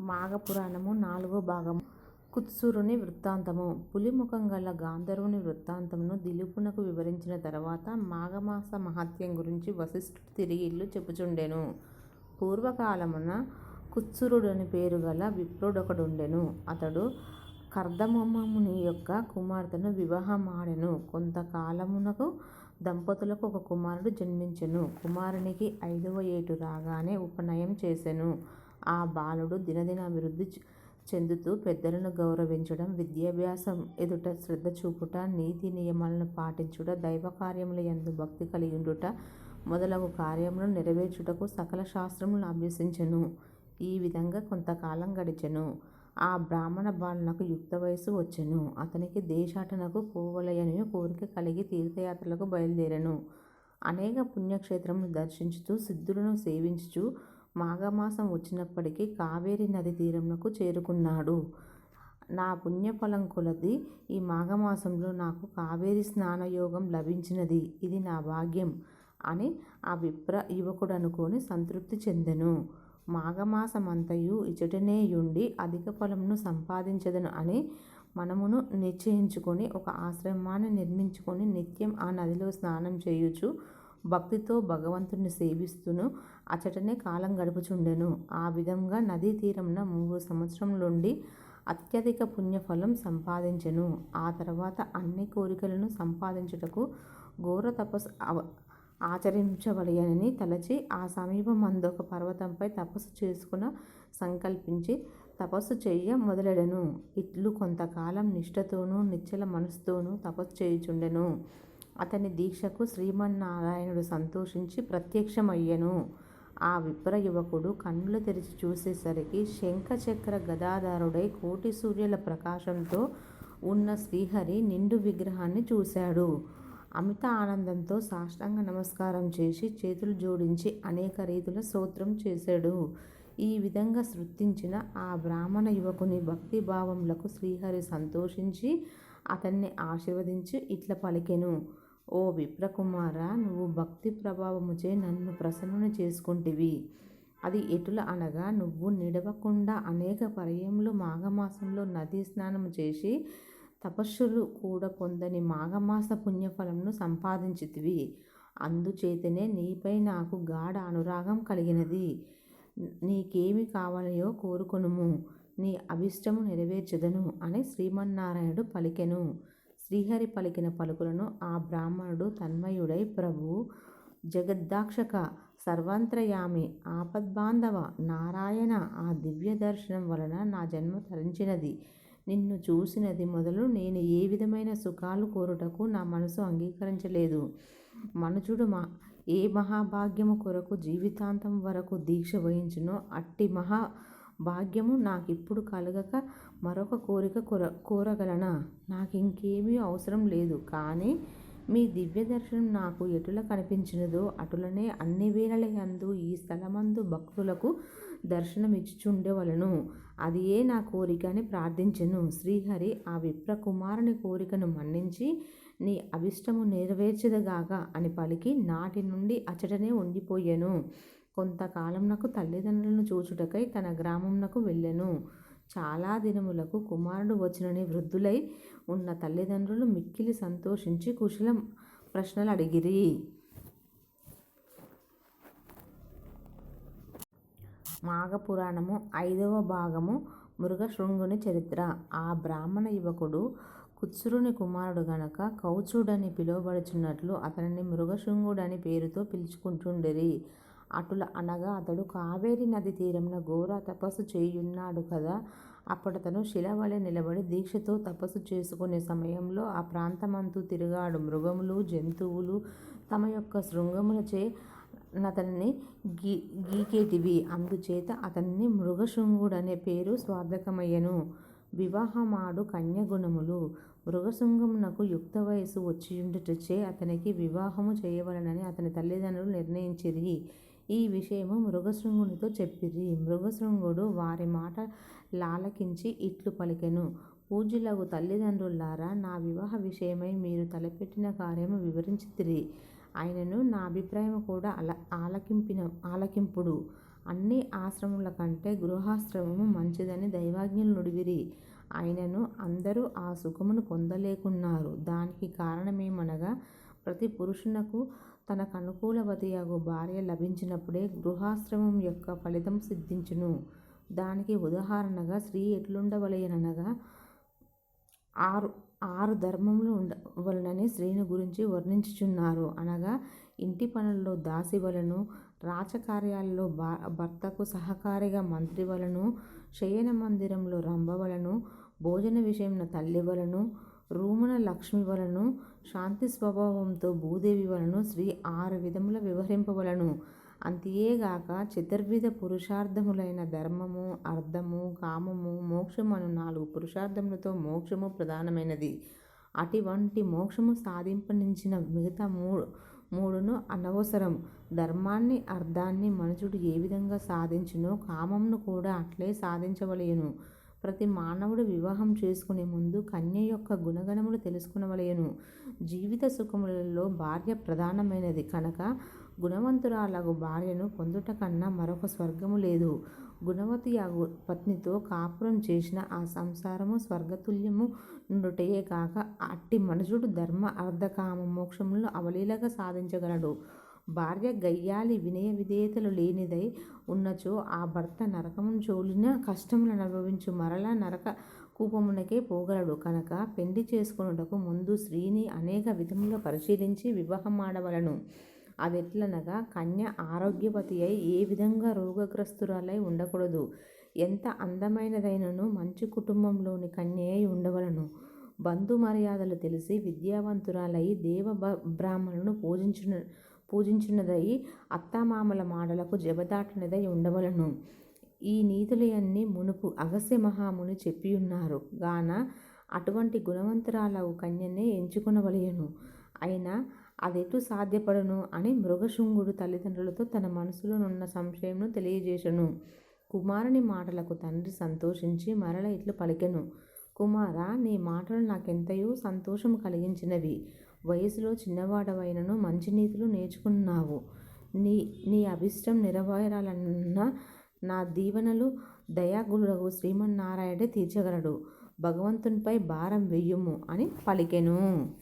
మాఘపురాణము నాలుగో భాగము కుత్సూరుని వృత్తాంతము పులిముఖం గల గాంధర్వుని వృత్తాంతమును దిలీపునకు వివరించిన తర్వాత మాఘమాస మహత్యం గురించి వశిష్ఠుడు తిరిగి ఇల్లు చెప్పుచుండెను. పూర్వకాలమున కుత్సురుడని పేరుగల విప్రుడొకడుండెను. అతడు కర్దమముని యొక్క కుమార్తెను వివాహమాడెను. కొంతకాలమునకు దంపతులకు ఒక కుమారుడు జన్మించెను. కుమారునికి ఐదవ ఏటు రాగానే ఉపనయం చేసెను. ఆ బాలుడు దినదినాభివృద్ధి చెందుతూ పెద్దలను గౌరవించడం, విద్యాభ్యాసం ఎదుట శ్రద్ధ చూపుట, నీతి నియమాలను పాటించుట, దైవకార్యముల యందు భక్తి కలిగి ఉండుట మొదలగు కార్యములను నెరవేర్చుటకు సకల శాస్త్రములను అభ్యసించెను. ఈ విధంగా కొంతకాలం గడిచెను. ఆ బ్రాహ్మణ బాలునకు యుక్త వయసు వచ్చెను. అతనికి దేశాటనకు పోవలయని కోరిక కలిగి తీర్థయాత్రలకు బయలుదేరెను. అనేక పుణ్యక్షేత్రములు దర్శించుతూ సిద్ధులను సేవించుచూ మాఘమాసం వచ్చినప్పటికి కావేరీ నది తీరమునకు చేరుకున్నాడు. నా పుణ్యఫలం కొలది ఈ మాఘమాసంలో నాకు కావేరీ స్నానయోగం లభించినది. ఇది నా భాగ్యం అని ఆ విప్ర యువకుడనుకొని సంతృప్తి చెందెను. మాఘమాసమంతయు ఇచటనే యుండి అధిక ఫలమును సంపాదించదను అని మనమును నిశ్చయించుకొని ఒక ఆశ్రమాన్ని నిర్మించుకొని నిత్యం ఆ నదిలో స్నానం చేయుచూ భక్తితో భగవంతుని సేవిస్తూను అచ్చటనే కాలం గడుపుచుండెను. ఆ విధంగా నదీ తీరంన మూడు సంవత్సరములుండి అత్యధిక పుణ్యఫలం సంపాదించెను. ఆ తర్వాత అన్ని కోరికలను సంపాదించుటకు ఘోర తపస్సు ఆచరించవలెనని తలచి ఆ సమీపమందొక పర్వతంపై తపస్సు చేసుకొన సంకల్పించి తపస్సు చేయ మొదలెడెను. ఇట్లు కొంతకాలం నిష్ఠతోనూ నిశ్చల మనస్సుతోనూ తపస్సు చేయుచుండెను. అతని దీక్షకు శ్రీమన్నారాయణుడు సంతోషించి ప్రత్యక్షమయ్యను ఆ విప్ర యువకుడు కన్నులు తెరిచి చూసేసరికి శంఖచక్ర గదాధారుడై గదాధరుడై కోటి సూర్యుల ప్రకాశంతో ఉన్న శ్రీహరి నిండు విగ్రహాన్ని చూశాడు. అమిత ఆనందంతో సాష్టాంగ నమస్కారం చేసి చేతులు జోడించి అనేక రీతుల స్తోత్రం చేశాడు ఈ విధంగా స్తుతించిన ఆ బ్రాహ్మణ యువకుని భక్తి భావములకు శ్రీహరి సంతోషించి అతన్ని ఆశీర్వదించి ఇట్ల పలికెను. ఓ విప్రకుమారా నువ్వు భక్తి ప్రభావముచే నన్ను ప్రసన్నుని చేసుకుంటివి అది ఎటుల అనగా నువ్వు నిడవకుండా అనేక పర్యములు మాఘమాసంలో నదీ స్నానము చేసి తపస్సులు కూడా పొందని మాఘమాస పుణ్యఫలమును సంపాదించితివి. అందుచేతనే నీపై నాకు గాఢ అనురాగం కలిగినది. నీకేమి కావాలయో కోరుకొనుము. నీ అభిష్టము నెరవేర్చదను అని శ్రీమన్నారాయణుడు పలికెను. శ్రీహరి పలికిన పలుకులను ఆ బ్రాహ్మణుడు తన్మయుడై ప్రభు జగద్దాక్షక సర్వాంతర్యామి, ఆపద్బాంధవ, నారాయణ ఆ దివ్య దర్శనం వలన నా జన్మ తరించినది. నిన్ను చూసినది మొదలు నేను ఏ విధమైన సుఖాలు కోరుటకు నా మనసు అంగీకరించలేదు. మనుజుడు ఏ మహాభాగ్యము కొరకు జీవితాంతం వరకు దీక్ష వహించునో అట్టి మహాభాగ్యము నాకిప్పుడు కలగక మరొక కోరిక కోర కోరగలనా? నాకింకేమీ అవసరం లేదు కానీ మీ దివ్య దర్శనం నాకు ఎటుల కనిపించినదో అటులనే అన్ని వేళలయందు ఈ స్థలమందు భక్తులకు దర్శనమిచ్చుచుండేవలను అది ఏ నా కోరిక అని ప్రార్థించెను. శ్రీహరి ఆ విప్ర కుమారుని కోరికను మన్నించి నీ అభిష్టము నెరవేర్చదగాక అని పలికి నాటి నుండి అచ్చటనే ఉండిపోయెను. కొంతకాలం నాకు తల్లిదండ్రులను చూచుటకై తన గ్రామంనకు వెళ్ళెను. చాలా దినములకు కుమారుడు వచ్చినని వృద్ధులై ఉన్న తల్లిదండ్రులు మిక్కిలి సంతోషించి కుశల ప్రశ్నలడిగిరి. మాఘపురాణము ఐదవ భాగము మృగశృంగుని చరిత్ర ఆ బ్రాహ్మణ యువకుడు కుత్సురుని కుమారుడు గనక కౌచుడని పిలువబడుచున్నట్లు అతనిని మృగశృంగుడని పేరుతో పిలుచుచుండిరి. అటుల అనగా అతడు కావేరీ నది తీరమున ఘోర తపస్సు చేయున్నాడు కదా. అప్పుడతడు శిలవలె నిలబడి దీక్షతో తపస్సు చేసుకునే సమయంలో ఆ ప్రాంతమంతు తిరిగాడు మృగములు, జంతువులు తమ యొక్క శృంగములచే గీ గీకేటివి అందుచేత అతనికి మృగశృంగుడనే పేరు స్వార్థకమయ్యను వివాహమాడు కన్యగుణములు మృగశృంగమునకు యుక్త వయసు వచ్చియుండుటచే అతనికి వివాహము చేయవలనని అతని తల్లిదండ్రులు నిర్ణయించిరి. ఈ విషయము మృగశృంగునితో చెప్పిరి. మృగశృంగుడు వారి మాట లాలకించి ఇట్లు పలికెను. పూజ్యులగు తల్లిదండ్రులారా నా వివాహ విషయమై మీరు తలపెట్టిన కార్యము వివరించితిరి. ఆయనను నా అభిప్రాయం కూడా అల ఆలకింపిన ఆలకింపుడు. అన్ని ఆశ్రమముల కంటే గృహాశ్రమము మంచిదని దైవజ్ఞులు నుడివిరి. ఆయనను అందరూ ఆ సుఖమును పొందలేకున్నారు. దానికి కారణమేమనగా ప్రతి పురుషునకు తనకు అనుకూలవతియగు భార్య లభించినప్పుడే గృహాశ్రమం యొక్క ఫలితం సిద్ధించును. దానికి ఉదాహరణగా స్త్రీ ఎట్లుండవలయనగా ఆరు ఆరు ధర్మములు ఉండవలెనని స్త్రీని గురించి వర్ణించుచున్నారు. అనగా ఇంటి పనుల్లో దాసి వలను రాచకార్యాలలో భర్తకు సహకారిగా మంత్రి వలను శయన మందిరంలో రంభ వలను భోజన విషయంలో తల్లి వలను రోమన లక్ష్మి వలను శాంతి స్వభావంతో భూదేవి వలను స్త్రీ ఆరు విధముల వ్యవహరింపవలెను. అంతేగాక చతుర్విధ పురుషార్థములైన ధర్మము, అర్థము కామము, మోక్షము అను నాలుగు పురుషార్థములతో మోక్షము ప్రధానమైనది. అటువంటి మోక్షము సాధింపనించిన మిగతా మూడును అనవసరం. ధర్మాన్ని, అర్థాన్ని మనుషుడు ఏ విధంగా సాధించునో కామమును కూడా అట్లే సాధించవలేను ప్రతి మానవుడు వివాహం చేసుకునే ముందు కన్య యొక్క గుణగణములు తెలుసుకునవలయను జీవిత సుఖములలో భార్య ప్రధానమైనది కనుక గుణవంతురాలకు భార్యను పొందుటకన్నా మరొక స్వర్గము లేదు. గుణవతి యాగు పత్నితో కాపురం చేసిన ఆ సంసారము స్వర్గతుల్యము నుండుటయే కాక అట్టి మనుషుడు ధర్మ, అర్ధకామ మోక్షములను అవలీలగా సాధించగలడు. భార్య గయ్యాలి వినయ విధేయతలు లేనిదై ఉన్నచో ఆ భర్త నరకమును కష్టములను అనుభవించు మరల నరక కూపమునకే పోగలడు కనుక పెండ్లి చేసుకొనుటకు ముందు స్త్రీని అనేక విధములు పరిశీలించి వివాహమాడవలెను. అదెట్లనగా కన్య ఆరోగ్యవతి అయి ఏ విధంగా రోగగ్రస్తురాలై ఉండకూడదు. ఎంత అందమైనదైనను మంచి కుటుంబంలోని కన్య అయి ఉండవలెను. బంధు మర్యాదలు తెలిసి విద్యావంతురాలై దేవ బ్రాహ్మణులను పూజించినదై అత్తామామల మాటలకు జెబదాటనిదై ఉండవలెను. ఈ నీతులన్నీ మునుపు అగస్య మహాముని చెప్పియున్నారు గాన అటువంటి గుణవంతురాలవు కన్యనే ఎంచుకొనవలయును. అయినా అదెట్లు సాధ్యపడను అని మృగశృంగుడు తల్లిదండ్రులతో తన మనసులోనున్న సంశయంను సంశయమును తెలియజేసెను. కుమారుని మాటలకు తండ్రి సంతోషించి మరల ఇట్లు పలికెను. కుమారా! నీ మాటలు నాకెంతయో సంతోషం కలిగించినవి. వయసులో చిన్నవాడవైనను మంచి నీతులు నేర్చుకున్నావు నీ అభీష్టం నెరవేరాలన్న నా దీవెనలు దయాళుడగు శ్రీమన్నారాయణుడే తీర్చగలడు. భగవంతునిపై భారం వెయ్యుము అని పలికెను.